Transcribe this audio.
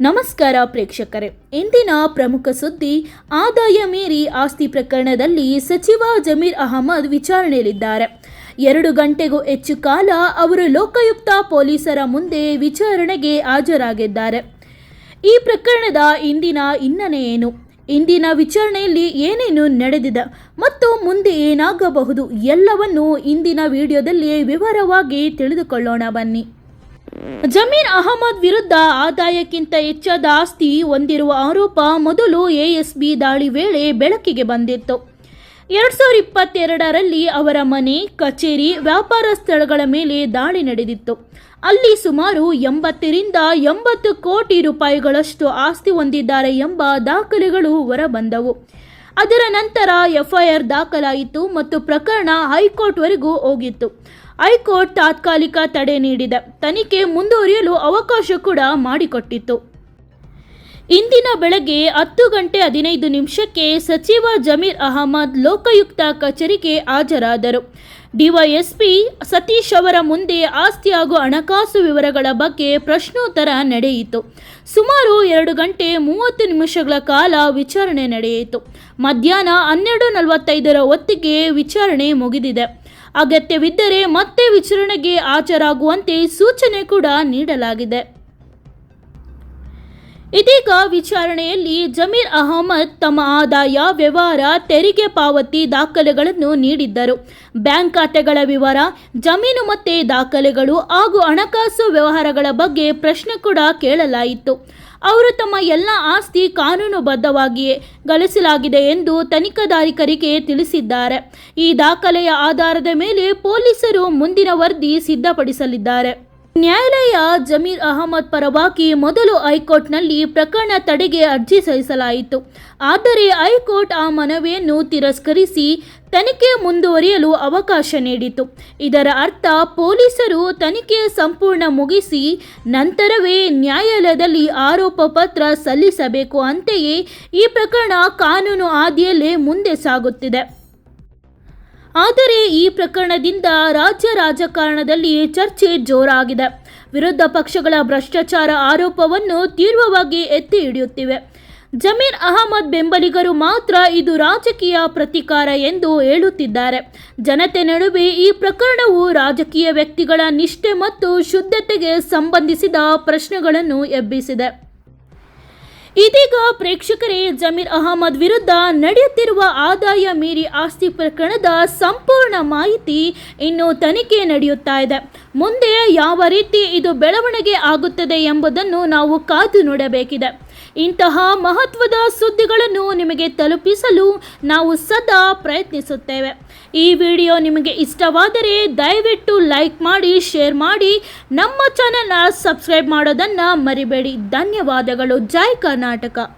ನಮಸ್ಕಾರ ಪ್ರೇಕ್ಷಕರೇ. ಇಂದಿನ ಪ್ರಮುಖ ಸುದ್ದಿ, ಆದಾಯ ಮೀರಿ ಆಸ್ತಿ ಪ್ರಕರಣದಲ್ಲಿ ಸಚಿವ ಜಮೀರ್ ಅಹಮದ್ ವಿಚಾರಣೆಯಲ್ಲಿದ್ದಾರೆ. ಎರಡು ಗಂಟೆಗೂ ಹೆಚ್ಚು ಕಾಲ ಅವರು ಲೋಕಾಯುಕ್ತ ಪೊಲೀಸರ ಮುಂದೆ ವಿಚಾರಣೆಗೆ ಹಾಜರಾಗಿದ್ದಾರೆ. ಈ ಪ್ರಕರಣದ ಇಂದಿನ ಹಿನ್ನೆಲೆ ಏನು? ಇಂದಿನ ವಿಚಾರಣೆಯಲ್ಲಿ ಏನೇನು ನಡೆದಿದೆ ಮತ್ತು ಮುಂದೆ ಏನಾಗಬಹುದು ಎಲ್ಲವನ್ನು ಇಂದಿನ ವಿಡಿಯೋದಲ್ಲಿ ವಿವರವಾಗಿ ತಿಳಿದುಕೊಳ್ಳೋಣ ಬನ್ನಿ. ಜಮೀರ್ ಅಹಮದ್ ವಿರುದ್ಧ ಆದಾಯಕ್ಕಿಂತ ಹೆಚ್ಚಾದ ಆಸ್ತಿ ಹೊಂದಿರುವ ಆರೋಪ ಮೊದಲು ಎಎಸ್ಬಿ ದಾಳಿ ವೇಳೆ ಬೆಳಕಿಗೆ ಬಂದಿತ್ತು. ಎರಡ್ ಸಾವಿರದ ಇಪ್ಪತ್ತೆರಡರಲ್ಲಿ ಅವರ ಮನೆ, ಕಚೇರಿ, ವ್ಯಾಪಾರ ಸ್ಥಳಗಳ ಮೇಲೆ ದಾಳಿ ನಡೆದಿತ್ತು. ಅಲ್ಲಿ ಸುಮಾರು ಎಂಬತ್ತರಿಂದ ಎಂಬತ್ತು ಕೋಟಿ ರೂಪಾಯಿಗಳಷ್ಟು ಆಸ್ತಿ ಹೊಂದಿದ್ದಾರೆ ಎಂಬ ದಾಖಲೆಗಳು ಹೊರಬಂದವು. ಅದರ ನಂತರ ಎಫ್ಐಆರ್ ದಾಖಲಾಯಿತು ಮತ್ತು ಪ್ರಕರಣ ಹೈಕೋರ್ಟ್ವರೆಗೂ ಹೋಗಿತ್ತು. ಹೈಕೋರ್ಟ್ ತಾತ್ಕಾಲಿಕ ತಡೆ ನೀಡಿದೆ. ತನಿಖೆ ಮುಂದುವರಿಯಲು ಅವಕಾಶ ಕೂಡ ಮಾಡಿಕೊಟ್ಟಿತ್ತು. ಇಂದಿನ ಬೆಳಗ್ಗೆ ಹತ್ತು ಗಂಟೆ ಹದಿನೈದು ನಿಮಿಷಕ್ಕೆ ಸಚಿವ ಜಮೀರ್ ಅಹಮದ್ ಲೋಕಾಯುಕ್ತ ಕಚೇರಿಗೆ ಹಾಜರಾದರು. ಡಿವೈಎಸ್ಪಿ ಸತೀಶ್ ಅವರ ಮುಂದೆ ಆಸ್ತಿ ಹಾಗೂ ಹಣಕಾಸು ವಿವರಗಳ ಬಗ್ಗೆ ಪ್ರಶ್ನೋತ್ತರ ನಡೆಯಿತು. ಸುಮಾರು ಎರಡು ಗಂಟೆ ಮೂವತ್ತು ನಿಮಿಷಗಳ ಕಾಲ ವಿಚಾರಣೆ ನಡೆಯಿತು. ಮಧ್ಯಾಹ್ನ ಹನ್ನೆರಡು ನಲವತ್ತೈದರ ಹೊತ್ತಿಗೆ ವಿಚಾರಣೆ ಮುಗಿದಿದೆ. ಅಗತ್ಯವಿದ್ದರೆ ಮತ್ತೆ ವಿಚಾರಣೆಗೆ ಹಾಜರಾಗುವಂತೆ ಸೂಚನೆ ಕೂಡ ನೀಡಲಾಗಿದೆ. ಇದೀಗ ವಿಚಾರಣೆಯಲ್ಲಿ ಜಮೀರ್ ಅಹಮದ್ ತಮ್ಮ ಆದಾಯ, ವ್ಯವಹಾರ, ತೆರಿಗೆ ಪಾವತಿ ದಾಖಲೆಗಳನ್ನು ನೀಡಿದ್ದರು. ಬ್ಯಾಂಕ್ ಖಾತೆಗಳ ವಿವರ, ಜಮೀನು ಮತ್ತೆ ದಾಖಲೆಗಳು ಹಾಗೂ ಹಣಕಾಸು ವ್ಯವಹಾರಗಳ ಬಗ್ಗೆ ಪ್ರಶ್ನೆ ಕೂಡ ಕೇಳಲಾಯಿತು. ಅವರು ತಮ್ಮ ಎಲ್ಲ ಆಸ್ತಿ ಕಾನೂನುಬದ್ಧವಾಗಿಯೇ ಗಳಿಸಲಾಗಿದೆ ಎಂದು ತನಿಖಾಧಾರಿಕರಿಗೆ ತಿಳಿಸಿದ್ದಾರೆ. ಈ ದಾಖಲೆಯ ಆಧಾರದ ಮೇಲೆ ಪೊಲೀಸರು ಮುಂದಿನ ವರದಿ ಸಿದ್ಧಪಡಿಸಲಿದ್ದಾರೆ. ನ್ಯಾಯಾಲಯ ಜಮೀರ್ ಅಹಮದ್ ಪರವಾಗಿ ಮೊದಲು ಹೈಕೋರ್ಟ್ನಲ್ಲಿ ಪ್ರಕರಣ ತಡೆಗೆ ಅರ್ಜಿ ಸಲ್ಲಿಸಲಾಯಿತು. ಆದರೆ ಹೈಕೋರ್ಟ್ ಆ ಮನವಿಯನ್ನು ತಿರಸ್ಕರಿಸಿ ತನಿಖೆ ಮುಂದುವರಿಯಲು ಅವಕಾಶ ನೀಡಿತು. ಇದರ ಅರ್ಥ ಪೊಲೀಸರು ತನಿಖೆ ಸಂಪೂರ್ಣ ಮುಗಿಸಿ ನಂತರವೇ ನ್ಯಾಯಾಲಯದಲ್ಲಿ ಆರೋಪ ಪತ್ರ ಸಲ್ಲಿಸಬೇಕು ಅಂತೆಯೇ ಈ ಪ್ರಕರಣ ಕಾನೂನು ಆದಿಯಲ್ಲೇ ಮುಂದೆ ಸಾಗುತ್ತಿದೆ. ಆದರೆ ಈ ಪ್ರಕರಣದಿಂದ ರಾಜ್ಯ ರಾಜಕಾರಣದಲ್ಲಿ ಚರ್ಚೆ ಜೋರಾಗಿದೆ. ವಿರೋಧ ಪಕ್ಷಗಳ ಭ್ರಷ್ಟಾಚಾರ ಆರೋಪವನ್ನು ತೀವ್ರವಾಗಿ ಎತ್ತಿ ಹಿಡಿಯುತ್ತಿವೆ. ಜಮೀರ್ ಅಹಮದ್ ಬೆಂಬಲಿಗರು ಮಾತ್ರ ಇದು ರಾಜಕೀಯ ಪ್ರತಿಕಾರ ಎಂದು ಹೇಳುತ್ತಿದ್ದಾರೆ. ಜನತೆ ನಡುವೆ ಈ ಪ್ರಕರಣವು ರಾಜಕೀಯ ವ್ಯಕ್ತಿಗಳ ನಿಷ್ಠೆ ಮತ್ತು ಶುದ್ಧತೆಗೆ ಸಂಬಂಧಿಸಿದ ಪ್ರಶ್ನೆಗಳನ್ನು ಎಬ್ಬಿಸಿದೆ. ಇದೀಗ ಪ್ರೇಕ್ಷಕರೇ ಜಮೀರ್ ಅಹಮದ್ ವಿರುದ್ಧ ನಡೆಯುತ್ತಿರುವ ಆದಾಯ ಮೀರಿ ಆಸ್ತಿ ಪ್ರಕರಣದ ಸಂಪೂರ್ಣ ಮಾಹಿತಿ ಇನ್ನು ತನಿಖೆ ನಡೆಯುತ್ತಾ ಇದೆ. ಮುಂದೆ ಯಾವ ರೀತಿ ಇದು ಬೆಳವಣಿಗೆ ಆಗುತ್ತದೆ ಎಂಬುದನ್ನು ನಾವು ಕಾದು ನೋಡಬೇಕಿದೆ. ಇಂತಹ ಮಹತ್ವದ ಸುದ್ದಿಗಳನ್ನು ನಿಮಗೆ ತಲುಪಿಸಲು ನಾವು ಸದಾ ಪ್ರಯತ್ನಿಸುತ್ತೇವೆ. ಈ ವಿಡಿಯೋ ನಿಮಗೆ ಇಷ್ಟವಾದರೆ ದಯವಿಟ್ಟು ಲೈಕ್ ಮಾಡಿ, ಶೇರ್ ಮಾಡಿ. ನಮ್ಮ ಚಾನಲ್ನ ಸಬ್ಸ್ಕ್ರೈಬ್ ಮಾಡೋದನ್ನು ಮರಿಬೇಡಿ. ಧನ್ಯವಾದಗಳು. ಜೈ ಕರ್ನಾಟಕ.